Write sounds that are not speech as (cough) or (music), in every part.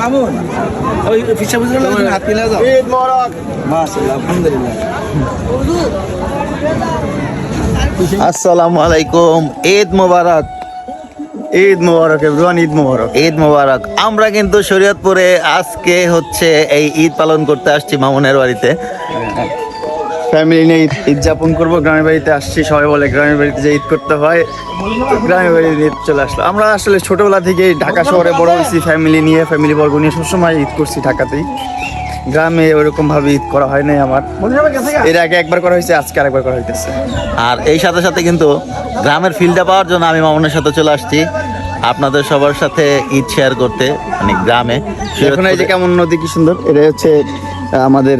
মামুন ওই ফিসা বুঝলে হাত মিলে যাও। ঈদ মোবারক। মাশাআল্লাহ আলহামদুলিল্লাহ। আসসালামু আলাইকুম ঈদ মোবারক। ঈদ মোবারক এভরিওয়ান ঈদ মোবারক। ঈদ মোবারক। আমরা কিন্তু শরীয়তপুরে আজকে হচ্ছে এই ঈদ পালন করতে আসছি মামুনের বাড়িতে। ফ্যামিলি নিয়ে ঈদ- ঈদ যাপন করব। গ্রামের বাড়িতে আসছি। সবাই বলে গ্রামের বাড়িতে যে ঈদ করতে হয় গ্রামের বাড়িতে ঈদ চলে আসলো। আমরা আসলে ছোটবেলা থেকে ঢাকা শহরে বড় হয়েছি। ফ্যামিলি নিয়ে ফ্যামিলি বর্গ নিয়ে সবসময় ঈদ করছি ঢাকাতেই। গ্রামে ওরকম ভাবে ঈদ করা হয় নাই আমার। এর আগে একবার করা হয়েছে আজকে আরেকবার করা হইতেছে। আর এই সাথে সাথে কিন্তু গ্রামের ফিল্ডটা পাওয়ার জন্য আমি মামুনের সাথে চলে আসছি। আপনাদের সবার সাথে ঈদ শেয়ার করতে মানে গ্রামে। এখন এই যে কেমন নদী কি সুন্দর? এটা হচ্ছে আমাদের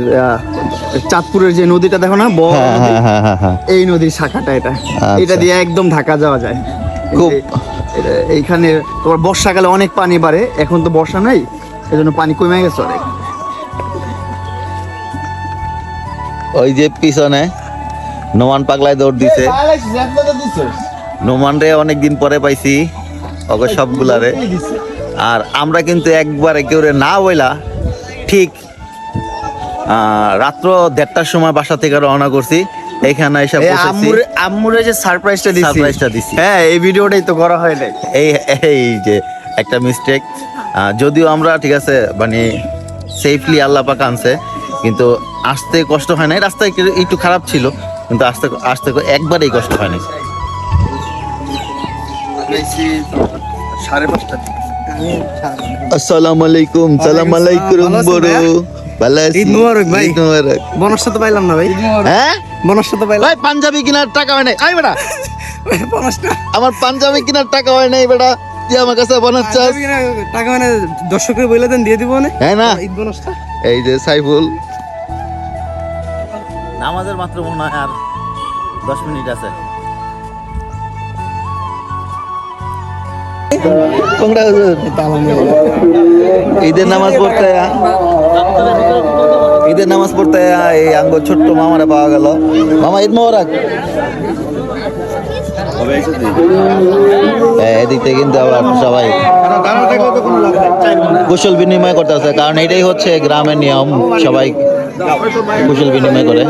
চাঁদপুরের যে নদীটা দেখো না বড় হ্যাঁ নদী। হ্যাঁ হ্যাঁ এই নদীর শাখাটা এটা। আচ্ছা। এটা দিয়ে একদম ঢাকা যাওয়া যায়। খুব- এই- এটা- এইখানে তোমার বর্ষাকালে অনেক পানি বাড়ে এখন তো বর্ষা নাই এজন্য পানি কমে গেছে অনেক। ওই যে পিছনে নোমান পাগলায় দৌড় দিছে। নোমান রে অনেকদিন পরে পাইছি ওকে সবগুলারে। আর আমরা কিন্তু একবারে কেউ রে না বইলা ঠিক রাত্র দেড়টার সময় বাসা থেকে রওনা করছি। এখানে এসে এই পৌঁছেছি। আম্মুরে আম্মুরে যে সারপ্রাইজটা দিছি। Surprise টা দিছি। হ্যাঁ এই ভিডিওটাই তো করা হয় নাই। এই এই যে একটা মিস্টেক যদিও আমরা ঠিক আছে মানে সেফলি আল্লাহ পাক আনছে কিন্তু আসতে কষ্ট হয় নাই। রাস্তা একটু একটু খারাপ ছিল কিন্তু আসতে আসতে একবারেই কষ্ট হয় নাই। সাড়ে পাঁচটা। আসসালামু আলাইকুম সালাম আলাইকুম বড়? ভালো আছি ঈদ মোবারক ভাই। ঈদ মোবারক। বনস তো পাইলাম না ভাই। হ্যাঁ? বনস তো পাইলাম। ভাই পাঞ্জাবি কেনার টাকা হয় নাই। আই বেটা। বনসটা আমার পাঞ্জাবি কেনার টাকা হয় নাই বেটা। তুই আমার কাছে বানাচ্ছাস টাকা মানে দর্শকের বলে দেন দিয়ে দিব না হ্যাঁ না। ঈদ বনসটা এই যে সাইফুল। নামাজের মাত্র মনে হয় আর দশ মিনিট আছে। ঈদের নামাজ পড়তে ঈদের নামাজ পড়তে এই আঙ্গ ছোট্ট মামারা পাওয়া গেল। মামা ঈদ মোবারক। হ্যাঁ, এদিক থেকে কিন্তু আবার সবাই কুশল বিনিময় করতে কারণ এটাই হচ্ছে গ্রামের নিয়ম সবাই কুশল বিনিময় করে।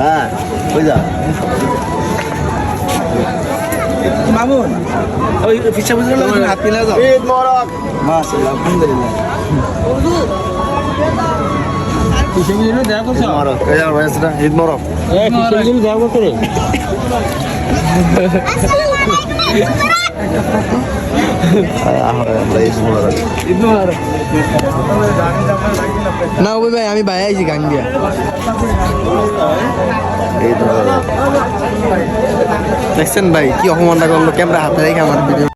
হ্যাঁ ওই মামুন ওই ফিসা বুঝলে হাত মিলে যাও ঈদ মোবারক মাশাআল্লাহ আলহামদুলিল্লাহ ফিসা বুঝলে দেখা করছ মোবারক এই আমার ভাইয়ের ঈদ মোবারক ফিসা বুঝলে দেখা করছ রে আমরা ঈদ মোবারক। (laughs) না, ওই ভাই, আমি বাইরে আইছি গান দিয়া। দেখছেন ভাই, কি অপমানটা করল? ক্যামেরা হাতে রেখে আমার ভিডিও